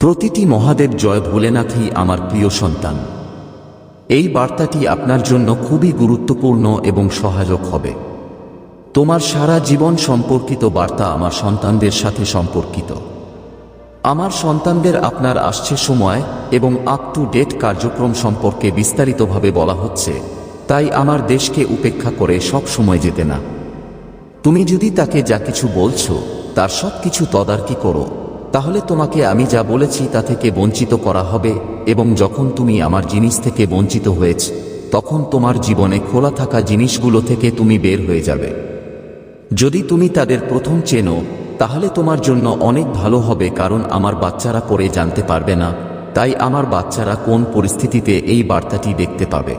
প্রতিটি মহাদেব জয় ভোলেনাথই আমার প্রিয় সন্তান। এই বার্তাটি আপনার জন্য খুবই গুরুত্বপূর্ণ এবং সহায়ক হবে। তোমার সারা জীবন সম্পর্কিত বার্তা আমার সন্তানদের সাথে সম্পর্কিত। আমার সন্তানদের আপনার আসছে সময় এবং আপ টু ডেট কার্যক্রম সম্পর্কে বিস্তারিতভাবে বলা হচ্ছে, তাই আমার দেশকে উপেক্ষা করে সব সময় যেতে না। তুমি যদি তাকে যা কিছু বলছো, তার সব কিছু তদারকি করো। তাহলে তোমাকে আমি যা বলেছি তা থেকে বঞ্চিত করা হবে, এবং যখন তুমি আমার জিনিস থেকে বঞ্চিত হয়েছ, তখন তোমার জীবনে খোলা থাকা জিনিসগুলো থেকে তুমি বের হয়ে যাবে। যদি তুমি তাদের প্রথম চেনো, তাহলে তোমার জন্য অনেক ভালো হবে, কারণ আমার বাচ্চারা পরে জানতে পারবে না, তাই আমার বাচ্চারা কোন পরিস্থিতিতে এই বার্তাটি দেখতে পাবে।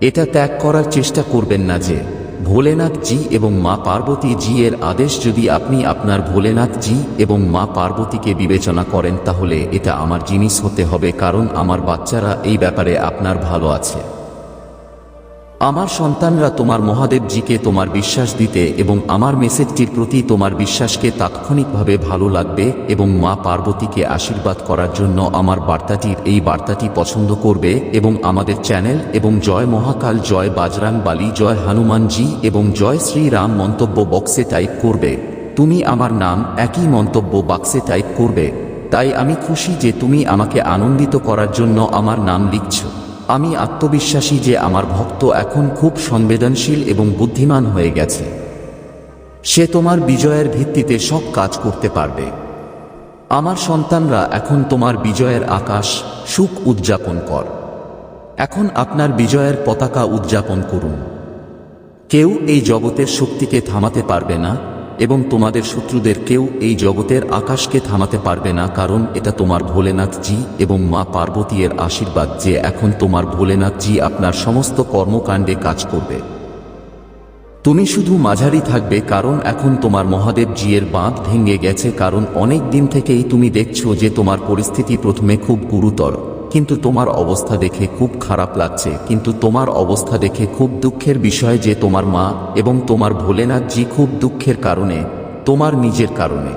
এটা ত্যাগ করার চেষ্টা করবেন না যে ভোলেনাথ জি এবং মা পার্বতী জি এর আদেশ যদি আপনি আপনার ভোলেনাথ জি এবং মা পার্বতীকে বিবেচনা করেন, তাহলে এটা আমার জিনিস হতে হবে, কারণ আমার বাচ্চারা এই ব্যাপারে আপনার ভালো আছে। আমার সন্তানরা তোমার মহাদেবজিকে তোমার বিশ্বাস দিতে এবং আমার মেসেজটির প্রতি তোমার বিশ্বাসকে তাৎক্ষণিকভাবে ভালো লাগবে এবং মা পার্বতীকে আশীর্বাদ করার জন্য আমার বার্তাটির এই বার্তাটি পছন্দ করবে এবং আমাদের চ্যানেল এবং জয় মহাকাল, জয় বাজরাং বালি, জয় হনুমানজি এবং জয় শ্রীরাম মন্তব্য বক্সে টাইপ করবে। তুমি আমার নাম একই মন্তব্য বাক্সে টাইপ করবে। তাই আমি খুশি যে তুমি আমাকে আনন্দিত করার জন্য আমার নাম লিখছো। আমি আত্মবিশ্বাসী যে আমার ভক্ত এখন খুব সংবেদনশীল এবং বুদ্ধিমান হয়ে গেছে। সে তোমার বিজয়ের ভিত্তিতে সব কাজ করতে পারবে। আমার সন্তানরা এখন তোমার বিজয়ের আকাশ, সুখ উদযাপন কর। এখন আপনার বিজয়ের পতাকা উদযাপন করুন। কেউ এই জগতের শক্তিকে থামাতে পারবে না। এবং তোমাদের শত্রুদের কেউ এই জগতের আকাশকে থামাতে পারবে না, কারণ এটা তোমার ভোলেনাথজি এবং মা পার্বতী এর আশীর্বাদ যে এখন তোমার ভোলেনাথজি আপনার সমস্ত কর্মকাণ্ডে কাজ করবে। তুমি শুধু মাঝারি থাকবে, কারণ এখন তোমার মহাদেবজি এর বাঁধ ভেঙে গেছে, কারণ অনেক দিন থেকেই তুমি দেখছ যে তোমার পরিস্থিতি প্রথমে খুব গুরুতর। কিন্তু তোমার অবস্থা দেখে খুব খারাপ লাগছে। কিন্তু তোমার অবস্থা দেখে খুব দুঃখের বিষয় যে তোমার মা এবং তোমার ভোলেনাথজি খুব দুঃখের কারণে, তোমার নিজের কারণে।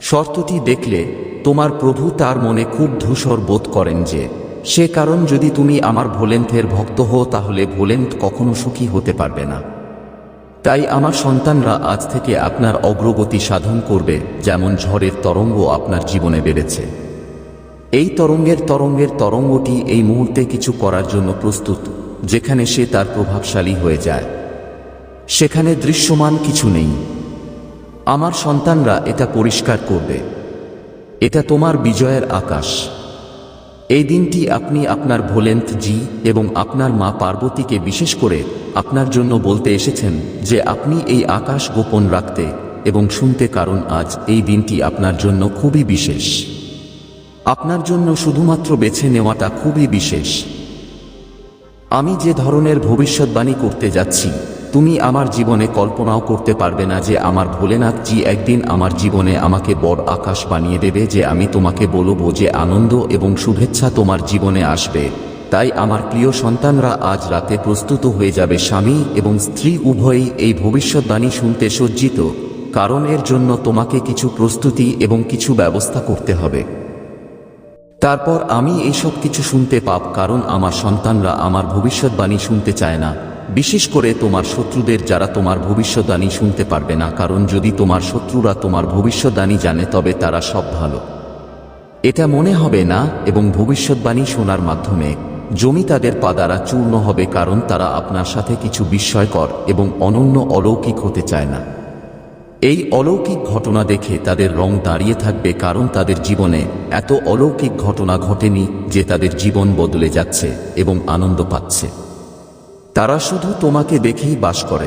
শর্তটি দেখলে তোমার প্রভু তার মনে খুব ধূসর বোধ করেন যে, সে কারণ যদি তুমি আমার ভোলেন্থের ভক্ত হও তাহলে ভোলেন্থ কখনো সুখী হতে পারবে না। তাই আমার সন্তানরা আজ থেকে আপনার অগ্রগতি সাধন করবে, যেমন ঝড়ের তরঙ্গ আপনার জীবনে বেড়েছে। এই তরঙ্গের তরঙ্গের তরঙ্গটি এই মুহূর্তে কিছু করার জন্য প্রস্তুত, যেখানে সে তার প্রভাবশালী হয়ে যায়। সেখানে দৃশ্যমান কিছু নেই। আমার সন্তানরা এটা পরিষ্কার করবে। এটা তোমার বিজয়ের আকাশ। এই দিনটি আপনি আপনার ভোলেন্থ জি এবং আপনার মা পার্বতীকে বিশেষ করে আপনার জন্য বলতে এসেছেন যে আপনি এই আকাশ গোপন রাখতে এবং শুনতে কারণ আজ এই দিনটি আপনার জন্য খুবই বিশেষ। আপনার জন্য শুধুমাত্র বেছে নেওয়াটা খুবই বিশেষ। আমি যে ধরনের ভবিষ্যৎবাণী করতে যাচ্ছি, তুমি আমার জীবনে কল্পনাও করতে পারবে না যে আমার ভোলেনাথ জি একদিন আমার জীবনে আমাকে বড় আকাশ বানিয়ে দেবে যে আমি তোমাকে বলব যে আনন্দ এবং শুভেচ্ছা তোমার জীবনে আসবে। তাই আমার প্রিয় সন্তানরা আজ রাতে প্রস্তুত হয়ে যাবে স্বামী এবং স্ত্রী উভয়ই এই ভবিষ্যৎবাণী শুনতে সজ্জিত, কারণ এর জন্য তোমাকে কিছু প্রস্তুতি এবং কিছু ব্যবস্থা করতে হবে। তারপর আমি এইসব কিছু শুনতে পাব কারণ আমার সন্তানরা আমার ভবিষ্যৎবাণী শুনতে চায় না। বিশেষ করে তোমার শত্রুদের যারা তোমার ভবিষ্যৎবাণী শুনতে পারবে না, কারণ যদি তোমার শত্রুরা তোমার ভবিষ্যৎবাণী জানে, তবে তারা সব ভালো। এটা মনে হবে না, এবং ভবিষ্যৎবাণী শোনার মাধ্যমে জমি তাদের পা দ্বারা চূর্ণ হবে, কারণ তারা আপনার সাথে কিছু বিস্ময়কর এবং অনন্য অলৌকিক হতে চায় না। এই অলৌকিক ঘটনা দেখে তাদের রং দাঁড়িয়ে থাকবে কারণ তাদের জীবনে এত অলৌকিক ঘটনা ঘটেনি যে তাদের জীবন বদলে যাচ্ছে এবং আনন্দ পাচ্ছে। তারা শুধু তোমাকে দেখেই বাস করে।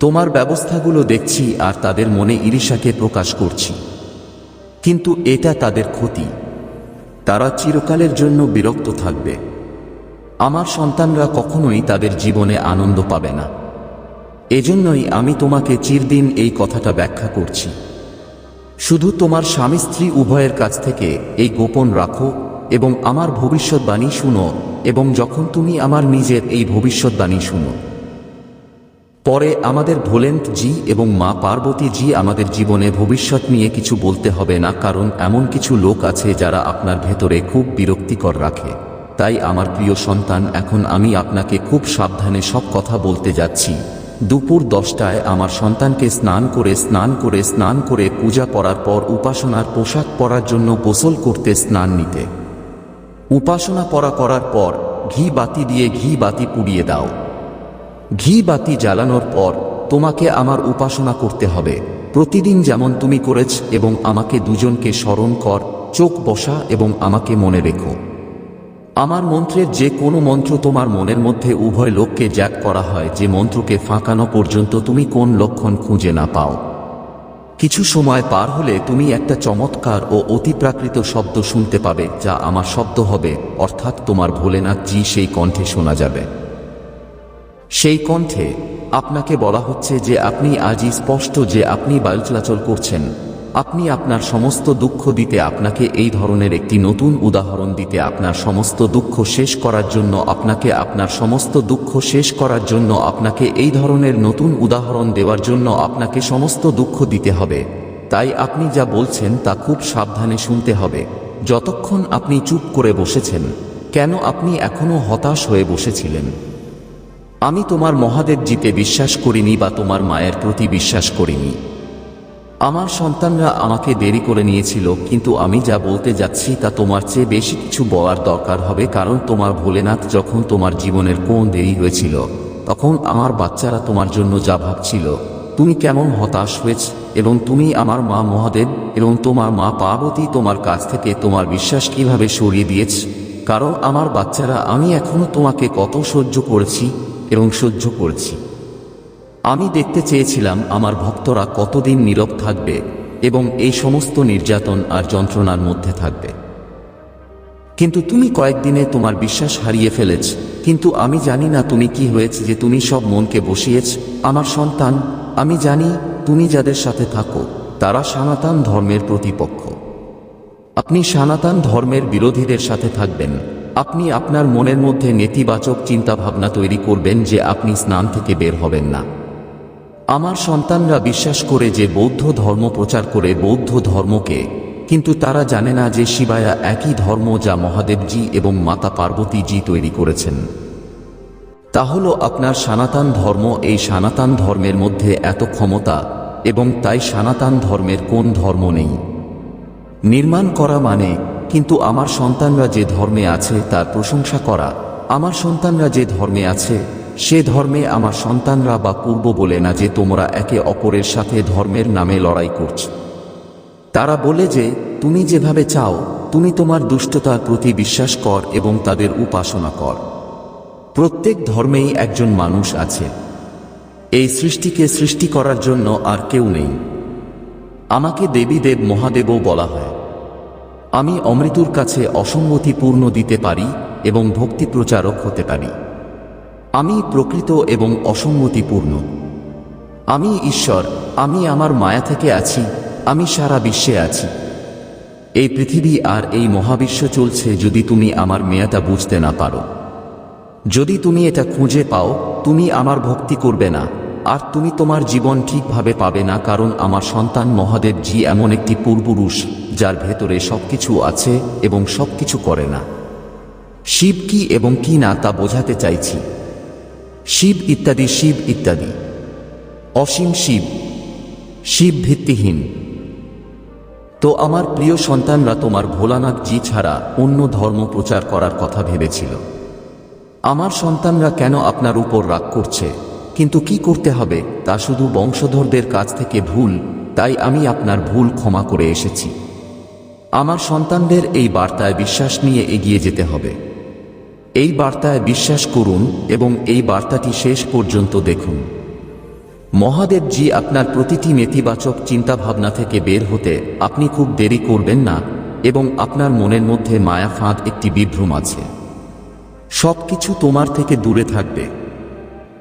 তোমার ব্যবস্থাগুলো দেখছি আর তাদের মনে ঈর্ষাকে প্রকাশ করছি। কিন্তু এটা তাদের ক্ষতি। তারা চিরকালের জন্য বিরক্ত থাকবে। আমার সন্তানরা কখনোই তাদের জীবনে আনন্দ পাবে না। এজন্যই আমি তোমাকে চিরদিন এই কথাটা ব্যাখ্যা করছি। শুধু তোমার স্বামী স্ত্রী উভয়ের কাছ থেকে এই গোপন রাখো এবং আমার ভবিষ্যৎবাণী শুনো এবং যখন তুমি আমার নিজের এই ভবিষ্যৎবাণী শুনো। পরে আমাদের ভোলেন্ট জি এবং মা পার্বতী জি আমাদের জীবনে ভবিষ্যৎ নিয়ে কিছু বলতে হবে না কারণ এমন কিছু লোক আছে যারা আপনার ভেতরে খুব বিরক্তিকর রাখে। তাই আমার প্রিয় সন্তান, এখন আমি আপনাকে খুব সাবধানে সব কথা বলতে যাচ্ছি। দুপুর দশটায় আমার সন্তানকে স্নান করে স্নান করে স্নান করে পূজা করার পর উপাসনার পোশাক পরার জন্য গোসল করতে স্নান নিতে। উপাসনা পরা করার পর ঘি বাতি দিয়ে ঘি বাতি পুড়িয়ে দাও। ঘি বাতি জ্বালানোর পর তোমাকে আমার উপাসনা করতে হবে। প্রতিদিন যেমন তুমি করেছ এবং আমাকে দুজনকে স্মরণ কর, চোখ বসা এবং আমাকে মনে রেখো। আমার মন্ত্রের যে কোনো মন্ত্র তোমার মনের মধ্যে উভয় লোককে জ্যাক করা হয়, যে মন্ত্রকে ফাঁকানো পর্যন্ত তুমি কোন লক্ষণ খুঁজে না পাও। কিছু সময় পার হলে তুমি একটা চমৎকার ও অতিপ্রাকৃত শব্দ শুনতে পাবে, যা আমার শব্দ হবে, অর্থাৎ তোমার ভোলেনাথ জি সেই কণ্ঠে শোনা যাবে। সেই কণ্ঠে আপনাকে বলা হচ্ছে যে আপনি আজই স্পষ্ট যে আপনি বায়ু চলাচল করছেন আপনি আপনার সমস্ত দুঃখ দিতে আপনাকে এই ধরনের একটি নতুন উদাহরণ দিতে আপনার সমস্ত দুঃখ শেষ করার জন্য আপনাকে আপনার সমস্ত দুঃখ শেষ করার জন্য আপনাকে এই ধরনের নতুন উদাহরণ দেওয়ার জন্য আপনাকে সমস্ত দুঃখ দিতে হবে। তাই আপনি যা বলছেন তা খুব সাবধানে শুনতে হবে। যতক্ষণ আপনি চুপ করে বসেছেন, কেন আপনি এখনও হতাশ হয়ে বসেছিলেন? আমি তোমার মহাদেব জিতে বিশ্বাস করিনি বা তোমার মায়ের প্রতি বিশ্বাস করিনি। আমার সন্তানরা আমাকে দেরি করে নিয়েছিল, কিন্তু আমি যা বলতে যাচ্ছি তা তোমার চেয়ে বেশি কিছু বলার দরকার হবে, কারণ তোমার ভোলেনাথ যখন তোমার জীবনের কোন দেরি হয়েছিল, তখন আমার বাচ্চারা তোমার জন্য যা ভাবছিল, তুমি কেমন হতাশ হয়েছ, এবং তুমি আমার মা মহাদেব, এবং তোমার মা পার্বতী তোমার কাছ থেকে তোমার বিশ্বাস কীভাবে সরিয়ে দিয়েছ, কারণ আমার বাচ্চারা, আমি এখনও তোমাকে কত সহ্য করেছি, এবং সহ্য করেছি। আমি দেখতে চেয়েছিলাম আমার ভক্তরা কতদিন নীরব থাকবে এবং এই সমস্ত নির্যাতন আর যন্ত্রণার মধ্যে থাকবে। কিন্তু তুমি কয়েকদিনে তোমার বিশ্বাস হারিয়ে ফেলেছ, কিন্তু আমি জানি না তুমি কি হয়েছে, যে তুমি সব মনকে বসিয়েছ, আমার সন্তান, আমি জানি তুমি যাদের সাথে থাকো, তারা সনাতন ধর্মের প্রতিপক্ষ। আপনি সনাতন ধর্মের বিরোধীদের সাথে থাকবেন। আপনি আপনার মনের মধ্যে নেতিবাচক চিন্তাভাবনা তৈরি করবেন যে আপনি স্নান থেকে বের হবেন না। আমার সন্তানরা বিশ্বাস করে যে বৌদ্ধ ধর্ম প্রচার করে বৌদ্ধ ধর্মকে, কিন্তু তারা জানে না যে শিবায়া একই ধর্ম যা মহাদেবজি এবং মাতা পার্বতীজি তৈরি করেছেন। তা হল আপনার সনাতন ধর্ম, এই সনাতন ধর্মের মধ্যে এত ক্ষমতা, এবং তাই সনাতন ধর্মের কোন ধর্ম নেই। নির্মাণ করা মানে কিন্তু আমার সন্তানরা যে ধর্মে আছে তার প্রশংসা করা। আমার সন্তানরা যে ধর্মে আছে সে ধর্মে আমার সন্তানরা বা পূর্ব বলে না যে তোমরা একে অপরের সাথে ধর্মের নামে লড়াই করছ। তারা বলে যে, তুমি যেভাবে চাও, তুমি তোমার দুষ্টতার প্রতি বিশ্বাস কর এবং তাদের উপাসনা কর। প্রত্যেক ধর্মেই একজন মানুষ আছে। এই সৃষ্টিকে সৃষ্টি করার জন্য আর কেউ নেই। আমাকে দেবী দেব মহাদেবও বলা হয়। আমি অমৃতুর কাছে অসঙ্গতিপূর্ণ দিতে পারি এবং ভক্তি প্রচারক হতে পারি। আমি প্রকৃত এবং অসঙ্গতিপূর্ণ আমি ঈশ্বর, আমি আমার মায়া থেকে আছি, আমি সারা বিশ্বে আছি। এই পৃথিবী আর এই মহাবিশ্ব চলছে যদি তুমি আমার মেয়াটা বুঝতে না পারো। যদি তুমি এটা খুঁজে পাও, তুমি আমার ভক্তি করবে না, আর তুমি তোমার জীবন ঠিকভাবে পাবে না কারণ আমার সন্তান মহাদেব জি এমন একটি পূর্বপুরুষ, যার ভেতরে সবকিছু আছে এবং সবকিছু করে না। শিব কি এবং কি না তা বোঝাতে চাইছি। শিব ইত্যাদি শিব ইত্যাদি। অসীম শিব শিব ভিত্তিহীন। তো আমার প্রিয় সন্তানরা, তোমার ভোলানাথ জি ছাড়া অন্য ধর্ম প্রচার করার কথা ভেবেছিল। আমার সন্তানরা কেন আপনার উপর রাগ করছে? কিন্তু কি করতে হবে? তা শুধু বংশধরদের কাছ থেকে ভুল, তাই আমি আপনার ভুল ক্ষমা করে এসেছি। আমার সন্তানদের এই বার্তায় বিশ্বাস নিয়ে এগিয়ে যেতে হবে। এই বার্তায় বিশ্বাস করুন এবং এই বার্তাটি শেষ পর্যন্ত দেখুন। মহাদেবজি আপনার প্রতিটি নেতিবাচক চিন্তাভাবনা থেকে বের হতে আপনি খুব দেরি করবেন না এবং আপনার মনের মধ্যে মায়া ফাঁদ একটি বিভ্রম আছে। সব কিছু তোমার থেকে দূরে থাকবে।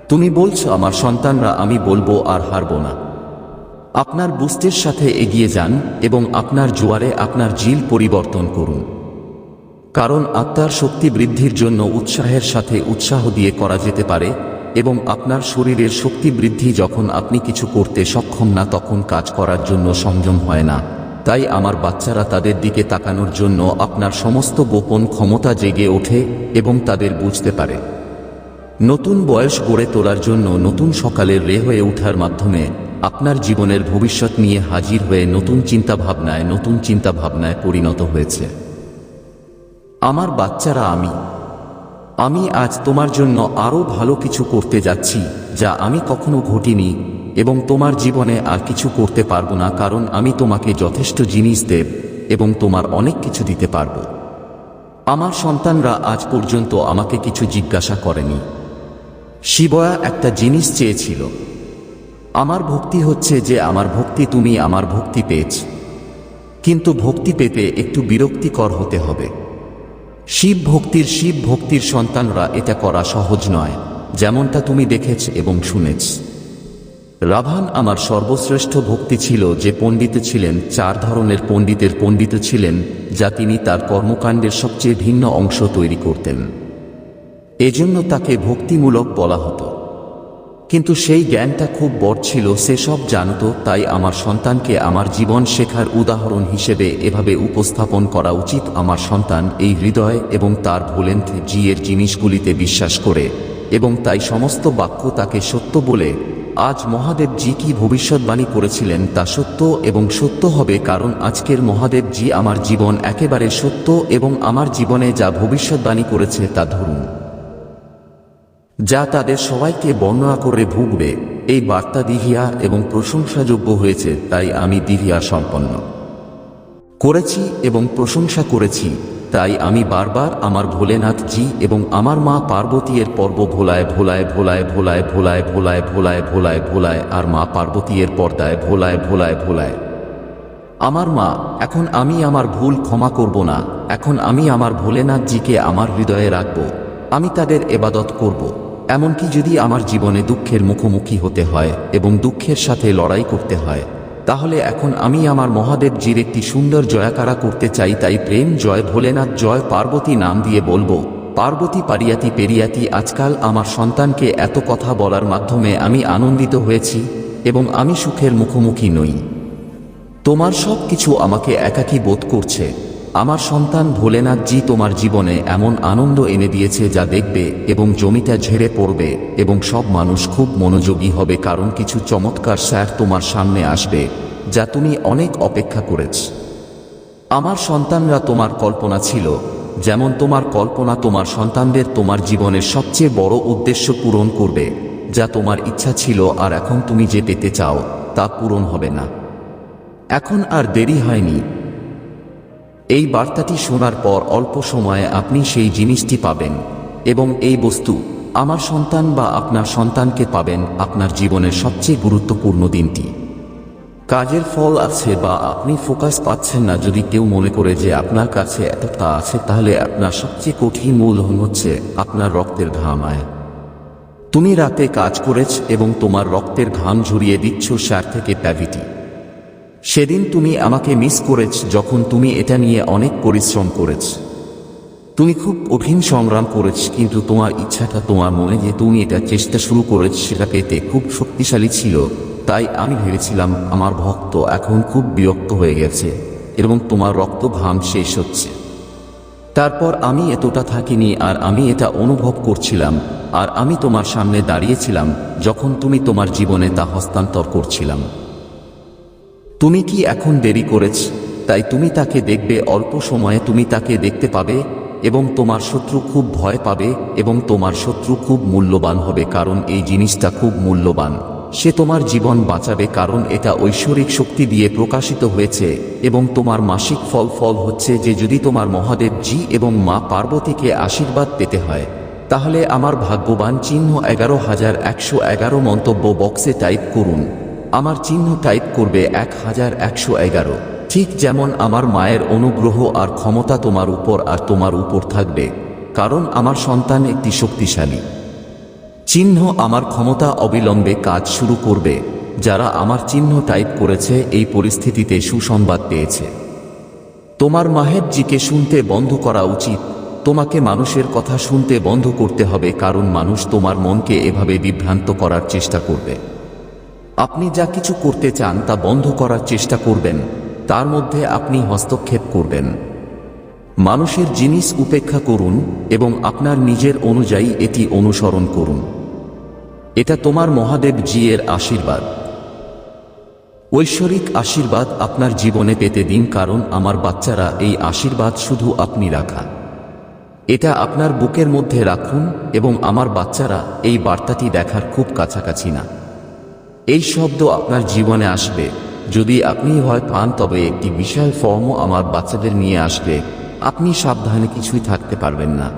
তুমি বলছো, আমার সন্তানরা আমি বলব আর হারব না। আপনার বুস্টের সাথে এগিয়ে যান এবং আপনার জোয়ারে আপনার জিল পরিবর্তন করুন। কারণ আত্মার শক্তি বৃদ্ধির জন্য উৎসাহের সাথে উৎসাহ দিয়ে করা যেতে পারে, এবং আপনার শরীরের শক্তি বৃদ্ধি যখন আপনি কিছু করতে সক্ষম না, তখন কাজ করার জন্য সংযম হয় না। তাই আমার বাচ্চারা তাদের দিকে তাকানোর জন্য আপনার সমস্ত গোপন ক্ষমতা জেগে ওঠে এবং তাদের বুঝতে পারে। নতুন বয়স গড়ে তোলার জন্য নতুন সকালের রে হয়ে ওঠার মাধ্যমে আপনার জীবনের ভবিষ্যৎ নিয়ে হাজির হয়ে নতুন চিন্তাভাবনায় নতুন চিন্তাভাবনায় পরিণত হয়েছে। আমার বাচ্চারা আমি। আমি আজ তোমার জন্য আরও ভালো কিছু করতে যাচ্ছি, যা আমি কখনো ঘটিনি, এবং তোমার জীবনে আর কিছু করতে পারব না, কারণ আমি তোমাকে যথেষ্ট জিনিস দেব, এবং তোমার অনেক কিছু দিতে পারব। আমার সন্তানরা আজ পর্যন্ত আমাকে কিছু জিজ্ঞাসা করেনি। শিবয়া একটা জিনিস চেয়েছিল। আমার ভক্তি হচ্ছে যে আমার ভক্তি তুমি আমার ভক্তি পেয়েছ। কিন্তু ভক্তি পেতে একটু বিরক্তিকর হতে হবে। শিব ভক্তির শিব ভক্তির সন্তানরা এটা করা সহজ নয়, যেমনটা তুমি দেখেছ এবং শুনেছ। রাভান আমার সর্বশ্রেষ্ঠ ভক্তি ছিল যে পণ্ডিত ছিলেন, চার ধরনের পণ্ডিতের পণ্ডিত ছিলেন, যা তিনি তার কর্মকাণ্ডের সবচেয়ে ভিন্ন অংশ তৈরি করতেন। এজন্য তাকে ভক্তিমূলক বলা হতো। কিন্তু সেই জ্ঞানটা খুব বড় ছিল, সে সব জানত, তাই আমার সন্তানকে আমার জীবন শেখার উদাহরণ হিসেবে এভাবে উপস্থাপন করা উচিত। আমার সন্তান এই হৃদয় এবং তার ভোলেন্থ জি এর জিনিসগুলিতে বিশ্বাস করে এবং তাই সমস্ত বাক্য তাকে সত্য বলে, আজ মহাদেব জি কি ভবিষ্যৎবাণী করেছিলেন তা সত্য এবং সত্য হবে, কারণ আজকের মহাদেব জি আমার জীবন একেবারে সত্য এবং আমার জীবনে যা ভবিষ্যৎবাণী করেছে তা ধরুন। যা তাদের সবাইকে বর্ণনা করে ভুগবে। এই বার্তা দিহিয়া এবং প্রশংসাযোগ্য হয়েছে, তাই আমি দিহিয়া সম্পন্ন। করেছি এবং প্রশংসা করেছি, তাই আমি বারবার আমার ভোলেনাথ জি এবং আমার মা পার্বতী এর পর্ব ভোলায় ভোলায় ভোলায় ভোলায় ভোলায় ভোলায় ভোলায় ভোলায় ভোলায় আর মা পার্বতী এর পর্দায় ভোলায় ভোলায় ভোলায়। আমার মা, এখন আমি আমার ভুল ক্ষমা করব না, এখন আমি আমার ভোলেনাথ জিকে আমার হৃদয়ে রাখব। আমি তাদের এবাদত করব। এমনকি যদি আমার জীবনে দুঃখের মুখোমুখি হতে হয় এবং দুঃখের সাথে লড়াই করতে হয়, তাহলে এখন আমি আমার মহাদেবজির একটি সুন্দর জয়াকারা করতে চাই, তাই প্রেম জয়, ভোলেনাথ জয়, পার্বতী নাম দিয়ে বলব, পার্বতী পারিয়াতি পেরিয়াতি, আজকাল আমার সন্তানকে এত কথা বলার মাধ্যমে আমি আনন্দিত হয়েছি এবং আমি সুখের মুখোমুখি নই। তোমার সব কিছু আমাকে একাকী বোধ করছে। আমার সন্তান ভোলেনাথজি তোমার জীবনে এমন আনন্দ এনে দিয়েছে যা দেখবে এবং জমিটা ঝেড়ে পড়বে এবং সব মানুষ খুব মনোযোগী হবে কারণ কিছু চমৎকার স্যার তোমার সামনে আসবে, যা তুমি অনেক অপেক্ষা করেছ। আমার সন্তানরা তোমার কল্পনা ছিল, যেমন তোমার কল্পনা তোমার সন্তানদের তোমার জীবনের সবচেয়ে বড় উদ্দেশ্য পূরণ করবে, যা তোমার ইচ্ছা ছিল আর এখন তুমি যে পেতে চাও, তা পূরণ হবে না। এখন আর দেরি হয়নি এই বার্তাটি শোনার পর অল্প সময়ে আপনি সেই জিনিসটি পাবেন এবং এই বস্তু আমার সন্তান বা আপনার সন্তানকে পাবেন আপনার জীবনের সবচেয়ে গুরুত্বপূর্ণ দিনটি। কাজের ফল আছে বা আপনি ফোকাস পাচ্ছেন না, যদি কেউ মনে করে যে আপনার কাছে এতটা আছে, তাহলে আপনার সবচেয়ে কঠিন মূলধন হচ্ছে আপনার রক্তের ঘামায় তুমি রাতে কাজ করেছ এবং তোমার রক্তের ঘাম ঝরিয়ে দিচ্ছ স্যার থেকে প্যাভিটি। সেদিন তুমি আমাকে মিস করেছ যখন তুমি এটা নিয়ে অনেক পরিশ্রম করেছ। তুমি খুব কঠিন সংগ্রাম করেছ, কিন্তু তোমার ইচ্ছাটা তোমার মনে যে তুমি এটা চেষ্টা শুরু করেছ সেটা পেতে খুব শক্তিশালী ছিল। তাই আমি ভেবেছিলাম আমার ভক্ত এখন খুব বিরক্ত হয়ে গেছে এবং তোমার রক্ত ঘাম শেষ হচ্ছে। তারপর আমি এতটা থাকিনি আর আমি এটা অনুভব করছিলাম আর আমি তোমার সামনে দাঁড়িয়েছিলাম যখন তুমি তোমার জীবনে তা হস্তান্তর করছিলাম। তুমি কি এখন দেরি করেছ? তাই তুমি তাকে দেখবে অল্প সময়ে তুমি তাকে দেখতে পাবে এবং তোমার শত্রু খুব ভয় পাবে এবং তোমার শত্রু খুব মূল্যবান হবে কারণ এই জিনিসটা খুব মূল্যবান। সে তোমার জীবন বাঁচাবে কারণ এটা ঐশ্বরিক শক্তি দিয়ে প্রকাশিত হয়েছে এবং তোমার মাসিক ফল ফল হচ্ছে যে যদি তোমার মহাদেব জি এবং মা পার্বতীকে আশীর্বাদ পেতে হয়, তাহলে আমার ভাগ্যবান চিহ্ন এগারো হাজার একশো এগারো মন্তব্য বক্সে টাইপ করুন। আমার চিহ্ন টাইপ করবে এক হাজার একশো এগারো। ঠিক যেমন আমার মায়ের অনুগ্রহ আর ক্ষমতা তোমার উপর আর তোমার উপর থাকবে, কারণ আমার সন্তান একটি শক্তিশালী। চিহ্ন আমার ক্ষমতা অবিলম্বে কাজ শুরু করবে, যারা আমার চিহ্ন টাইপ করেছে এই পরিস্থিতিতে সুসংবাদ পেয়েছে। তোমার মাহেবজিকে শুনতে বন্ধ করা উচিত, তোমাকে মানুষের কথা শুনতে বন্ধ করতে হবে, কারণ মানুষ তোমার মনকে এভাবে বিভ্রান্ত করার চেষ্টা করবে। আপনি যা কিছু করতে চান তা বন্ধ করার চেষ্টা করবেন। তার মধ্যে আপনি হস্তক্ষেপ করবেন। মানুষের জিনিস উপেক্ষা করুন এবং আপনার নিজের অনুযায়ী এটি অনুসরণ করুন। এটা তোমার মহাদেব জি এর আশীর্বাদ। ঐশ্বরিক আশীর্বাদ আপনার জীবনে পেতে দিন কারণ আমার বাচ্চারা এই আশীর্বাদ শুধু আপনি রাখা। এটা আপনার বুকের মধ্যে রাখুন এবং আমার বাচ্চারা এই বার্তাটি দেখার খুব কাছাকাছি না। এই শব্দ আপনার জীবনে আসবে। যদি আপনি ভয় পান, তবে একটি বিশাল ফর্মও আমার বাচ্চাদের নিয়ে আসবে। আপনি সাবধানে কিছুই থাকতে পারবেন না।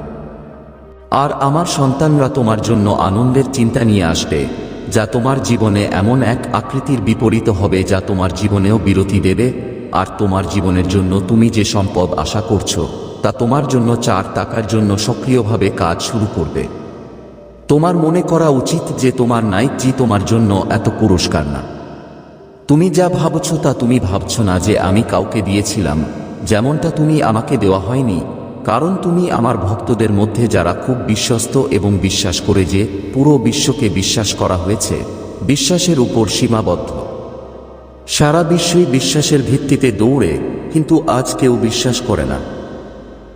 আর আমার সন্তানরা তোমার জন্য আনন্দের চিন্তা নিয়ে আসবে, যা তোমার জীবনে এমন এক আকৃতির বিপরীত হবে, যা তোমার জীবনেও বিরতি দেবে। আর তোমার জীবনের জন্য তুমি যে সম্পদ আশা করছ, তা তোমার জন্য চার টাকার জন্য সক্রিয়ভাবে কাজ শুরু করবে। তোমার মনে করা উচিত যে তোমার নাইকজি তোমার জন্য এত পুরস্কার না। তুমি যা ভাবছ তা তুমি ভাবছ না যে আমি কাউকে দিয়েছিলাম। যেমনটা তুমি আমাকে দেওয়া হয়নি। কারণ তুমি আমার ভক্তদের মধ্যে যারা খুব বিশ্বস্ত এবং বিশ্বাস করে যে পুরো বিশ্বকে বিশ্বাস করা হয়েছে, বিশ্বাসের উপর সীমাবদ্ধ। সারা বিশ্বই বিশ্বাসের ভিত্তিতে দৌড়ে, কিন্তু আজ কেউ বিশ্বাস করে না।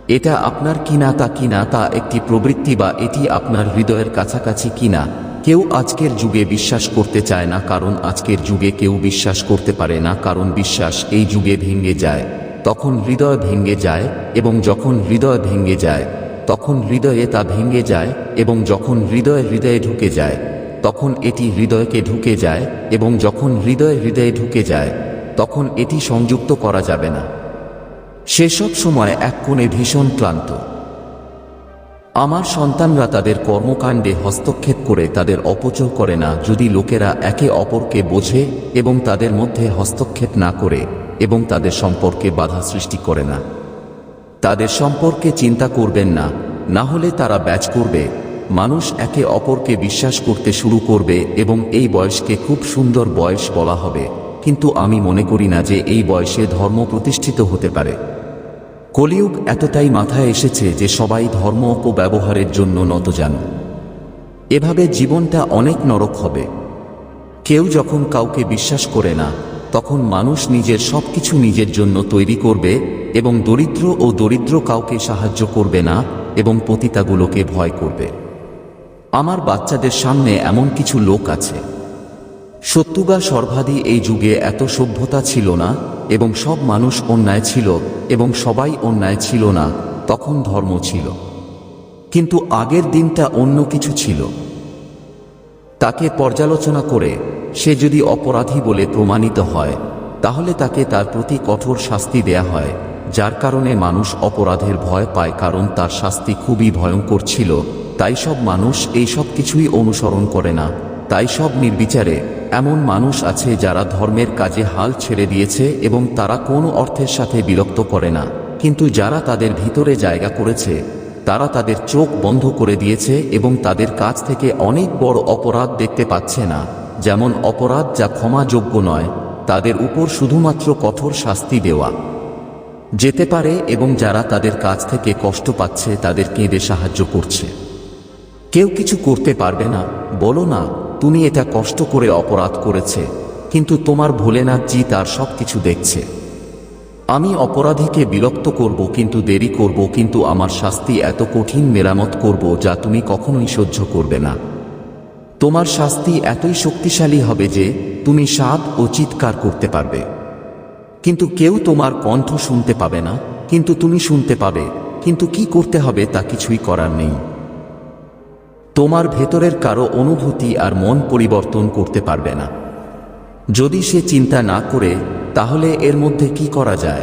এটা আপনার কিনা তা কিনা তা একটি প্রবৃত্তি বা এটি আপনার হৃদয়ের কাছাকাছি কিনা, কেউ আজকের যুগে বিশ্বাস করতে চায় না, কারণ আজকের যুগে কেউ বিশ্বাস করতে পারে না, কারণ বিশ্বাস এই যুগে ভেঙে যায়। তখন হৃদয় ভেঙে যায় এবং যখন হৃদয় ভেঙে যায়, তখন হৃদয়ে তা ভেঙে যায় এবং যখন হৃদয় হৃদয়ে ঢুকে যায়, তখন এটি হৃদয়কে ঢুকে যায় এবং যখন হৃদয় হৃদয়ে ঢুকে যায়, তখন এটি সংযুক্ত করা যাবে না। সেসব সময় এক কোণে ভীষণ ক্লান্ত। আমার সন্তানরা তাদের কর্মকাণ্ডে হস্তক্ষেপ করে তাদের অপচয় করে না যদি লোকেরা একে অপরকে বোঝে এবং তাদের মধ্যে হস্তক্ষেপ না করে এবং তাদের সম্পর্কে বাধা সৃষ্টি করে না। তাদের সম্পর্কে চিন্তা করবেন না না হলে তারা ব্যাচ করবে। মানুষ একে অপরকে বিশ্বাস করতে শুরু করবে এবং এই বয়সকে খুব সুন্দর বয়স বলা হবে। কিন্তু আমি মনে করি না যে এই বয়সে ধর্ম প্রতিষ্ঠিত হতে পারে। কলিযুগ এতটাই মাথায় এসেছে যে সবাই ধর্ম অপব্যবহারের জন্য নতজান। এভাবে জীবনটা অনেক নরক হবে। কেউ যখন কাউকে বিশ্বাস করে না, তখন মানুষ নিজের সবকিছু নিজের জন্য তৈরি করবে এবং দরিদ্র ও দরিদ্র কাউকে সাহায্য করবে না এবং পতিতাগুলোকে ভয় করবে। আমার বাচ্চাদের সামনে এমন কিছু লোক আছে। সত্যুগা সর্বাধি এই যুগে এত সভ্যতা ছিল না এবং সব মানুষ অন্যায় ছিল এবং সবাই অন্যায় ছিল না, তখন ধর্ম ছিল। কিন্তু আগের দিনটা অন্য কিছু ছিল। তাকে পর্যালোচনা করে, সে যদি অপরাধী বলে প্রমাণিত হয়, তাহলে তাকে তার প্রতি কঠোর শাস্তি দেয়া হয়, যার কারণে মানুষ অপরাধের ভয় পায় কারণ তার শাস্তি খুবই ভয়ঙ্কর ছিল, তাই সব মানুষ এই সব কিছুই অনুসরণ করে না। তাই সব নির্বিচারে এমন মানুষ আছে যারা ধর্মের কাজে হাল ছেড়ে দিয়েছে এবং তারা কোনো অর্থের সাথে বিরক্ত করে না। কিন্তু যারা তাদের ভিতরে জায়গা করেছে, তারা তাদের চোখ বন্ধ করে দিয়েছে এবং তাদের কাছ থেকে অনেক বড় অপরাধ দেখতে পাচ্ছে না। যেমন অপরাধ যা ক্ষমাযোগ্য নয়, তাদের উপর শুধুমাত্র কঠোর শাস্তি দেওয়া। যেতে পারে এবং যারা তাদের কাছ থেকে কষ্ট পাচ্ছে তাদের কেঁদে সাহায্য করছে। কেউ কিছু করতে পারবে না, বলো না তুমি এটা কষ্ট করে অপরাধ করেছে, কিন্তু তোমার ভোলেনাথজি তার সব কিছু দেখছে। আমি অপরাধীকে বিরক্ত করব, কিন্তু দেরি করব, কিন্তু আমার শাস্তি এত কঠিন মেরামত করব যা তুমি কখনোই সহ্য করবে না। তোমার শাস্তি এতই শক্তিশালী হবে যে, তুমি সাপ ও চিৎকার করতে পারবে। কিন্তু কেউ তোমার কণ্ঠ শুনতে পাবে না, কিন্তু তুমি শুনতে পাবে, কিন্তু কি করতে হবে তা কিছুই করার নেই। তোমার ভেতরের কারও অনুভূতি আর মন পরিবর্তন করতে পারবে না। যদি সে চিন্তা না করে, তাহলে এর মধ্যে কি করা যায়?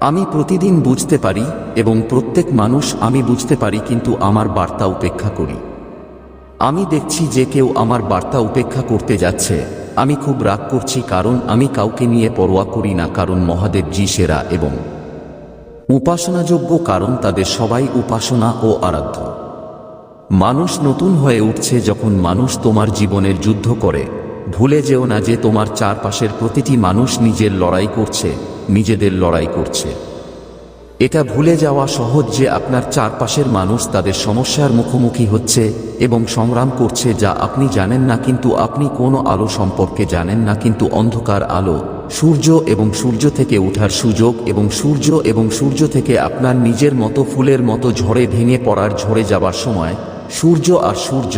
আমি প্রতিদিন বুঝতে পারি এবং প্রত্যেক মানুষ আমি বুঝতে পারি কিন্তু আমার বার্তা উপেক্ষা করি। আমি দেখছি যে কেউ আমার বার্তা উপেক্ষা করতে যাচ্ছে। আমি খুব রাগ করছি কারণ আমি কাউকে নিয়ে পরোয়া করি না কারণ মহাদেব জি সেরা এবং উপাসনাযোগ্য কারণ তাদের সবাই উপাসনা ও আরাধ্য। মানুষ নতুন হয়ে উঠছে যখন মানুষ তোমার জীবনের যুদ্ধ করে। ভুলে যেও না যে তোমার চারপাশের প্রতিটি মানুষ নিজের লড়াই করছে, নিজেদের লড়াই করছে। এটা ভুলে যাওয়া সহজ যে আপনার চারপাশের মানুষ তাদের সমস্যার মুখোমুখি হচ্ছে এবং সংগ্রাম করছে যা আপনি জানেন না কিন্তু আপনি কোনো আলো সম্পর্কে জানেন না কিন্তু অন্ধকার আলো, সূর্য এবং সূর্য থেকে ওঠার সুযোগ এবং সূর্য এবং সূর্য থেকে আপনার নিজের মতো ফুলের মতো ঝড়ে ভেঙে পড়ার ঝরে যাবার সময় সূর্য আর সূর্য